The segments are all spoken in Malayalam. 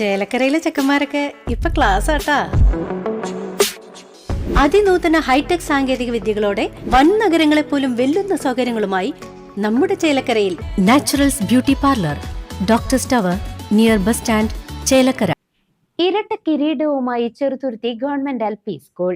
ചേലക്കരയിലെ ചെക്കന്മാരൊക്കെ ഇപ്പൊ ക്ലാസ് ആട്ടാ. അതിനൂതന ഹൈടെക് സാങ്കേതിക വിദ്യകളോടെ വൻ നഗരങ്ങളെ പോലും വെല്ലുന്ന സൗകര്യങ്ങളുമായി നമ്മുടെ ചേലക്കരയിൽ naturals beauty parlour doctor tower near bus stand Chelakkara. ഇരട്ട കിരീടവുമായി Cheruthuruthy government L P school.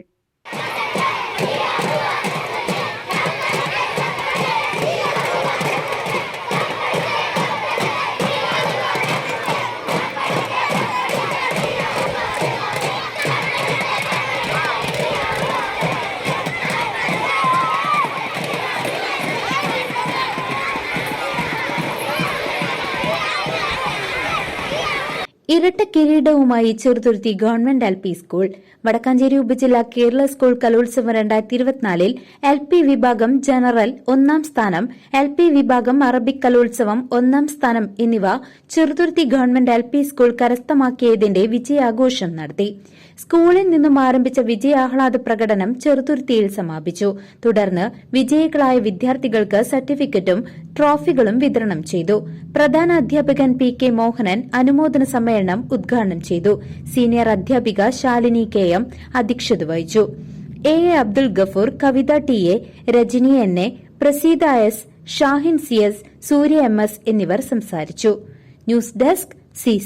ഇരട്ട കിരീടവുമായി Cheruthuruthy government L P school. Vadakkanchery ഉപജില്ല കേരള സ്കൂൾ കലോത്സവം രണ്ടായിരത്തി ഇരുപത്തിനാലിൽ എൽ പി വിഭാഗം ജനറൽ ഒന്നാം സ്ഥാനം എൽ പി വിഭാഗം അറബിക് കലോത്സവം ഒന്നാം സ്ഥാനം എന്നിവ Cheruthuruthy government L P school കരസ്ഥമാക്കിയതിന്റെ വിജയാഘോഷം നടത്തി. സ്കൂളിൽ നിന്നും ആരംഭിച്ച വിജയാഹ്ലാദ പ്രകടനം ചെറുതുരുത്തിയിൽ സമാപിച്ചു. തുടർന്ന് വിജയികളായ വിദ്യാർത്ഥികൾക്ക് സർട്ടിഫിക്കറ്റും ട്രോഫികളും വിതരണം ചെയ്തു. പ്രധാന അധ്യാപകൻ പി കെ മോഹനൻ അനുമോദന സമ്മേളനം ഉദ്ഘാടനം ചെയ്തു. സീനിയർ അധ്യാപിക ശാലിനി കെ എം അധ്യക്ഷത വഹിച്ചു. A A Abdul Gafoor Kavitha T A Rajani N A Praseetha S Shahin C S Surya M S എന്നിവർ സംസാരിച്ചു. News desk C